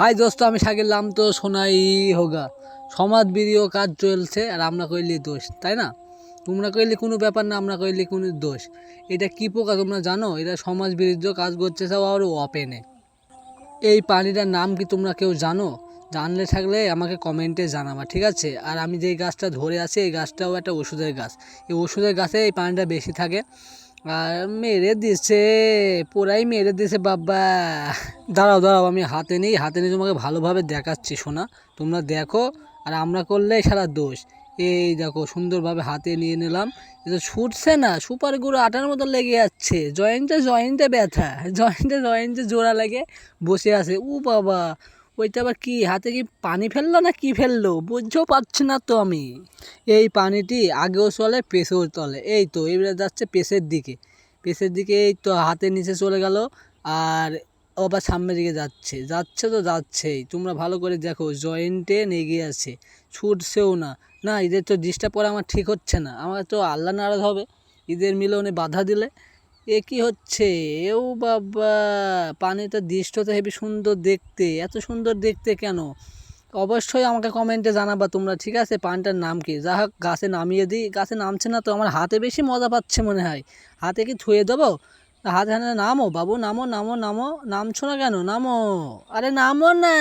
High দোস্ত, আমি শাকির লাম তো শোনাই হোগা। সমাজ বিরোধী কাজ চলছে আর আমরা কইলি দোষ, তাই না? তোমরা কইলে কোনো ব্যাপার না, আমরা কইলে কোনো দোষ। এটা কি পোকা তোমরা জানো? এটা সমাজ বিরুদ্ধ কাজ করছে সব আর ওপেনে এই পানিটার নাম কি তোমরা কেউ জানো? জানলে থাকলে আমাকে কমেন্টে জানাবা, ঠিক আছে? আর আমি যেই গাছটা ধরে আছি, এই গাছটাও একটা ওষুধের গাছ। এই ওষুধের গাছে এই পানিটা বেশি থাকে। আর মেরে দিছে, পুরাই মেরে দিছে বাবা। দাঁড়াও দাঁড়াও, আমি হাতে নেই, হাতে নিয়ে তোমাকে ভালোভাবে দেখাচ্ছি শোনা তোমরা দেখো, আর আমরা করলে সারা দোষ। এই দেখো, সুন্দরভাবে হাতে নিয়ে নিলাম। এটা ছুটছে না, সুপার গুঁড়ো আটার মতো লেগে যাচ্ছে। জয়েন্টে জয়েন্টে ব্যথা, জয়েন্টে জয়েন্টে জোড়া লেগে বসে আছে। উ বাবা ওইটা আবার কি, হাতে কি পানি ফেলল না কি ফেলল? বুঝতেও পারছি না তো আমি। এই পানিটি আগেও চলে পেছেও চলে। এই তো এবারে যাচ্ছে পেশের দিকে। পেশের দিকে এই তো হাতের নিচে চলে গেল আর আবার সামনের দিকে যাচ্ছে। যাচ্ছে তো যাচ্ছেই। তোমরা ভালো করে দেখো, জয়েন্টে নেগে আছে। ছুটছেও না। না ঈদের তো ডিস্টার্ব করা আমার ঠিক হচ্ছে না। আমার তো আল্লাহ নারাজ হবে। ঈদের মিলনে বাধা দিলে এ কি হচ্ছে? এও বাবা পানিটা দৃশ্য তো হেবি সুন্দর দেখতে। এত সুন্দর দেখতে কেন? অবশ্যই আমাকে কমেন্টে জানাবা তোমরা, ঠিক আছে? পানটার নাম কি? যা হোক, গাছে নামিয়ে দিই। গাছে নামছে না তো, আমার হাতে বেশি মজা পাচ্ছে মনে হয়। হাতে কি থুয়ে দেবো? হাতে হাতে নামো, বাবু, নামো নামো নামো। নামছো না কেন? নামো। আরে নামো না।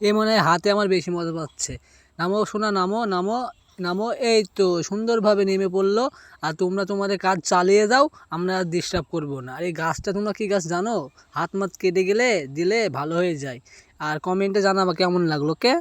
এ মনে হয় হাতে আমার বেশি মজা পাচ্ছে। নামো শোনা নামো নামো। নামো। এই তো সুন্দরভাবে নেমে পড়ল। আর তোমরা তোমাদের কাজ চালিয়ে যাও, আমরা আর ডিস্টার্ব করব না। আর এই গাছটা তোমরা কী গাছ জানো? হাত মাত কেটে গেলে দিলে ভালো হয়ে যায়। আর কমেন্টে জানাবা কেমন লাগল, কে?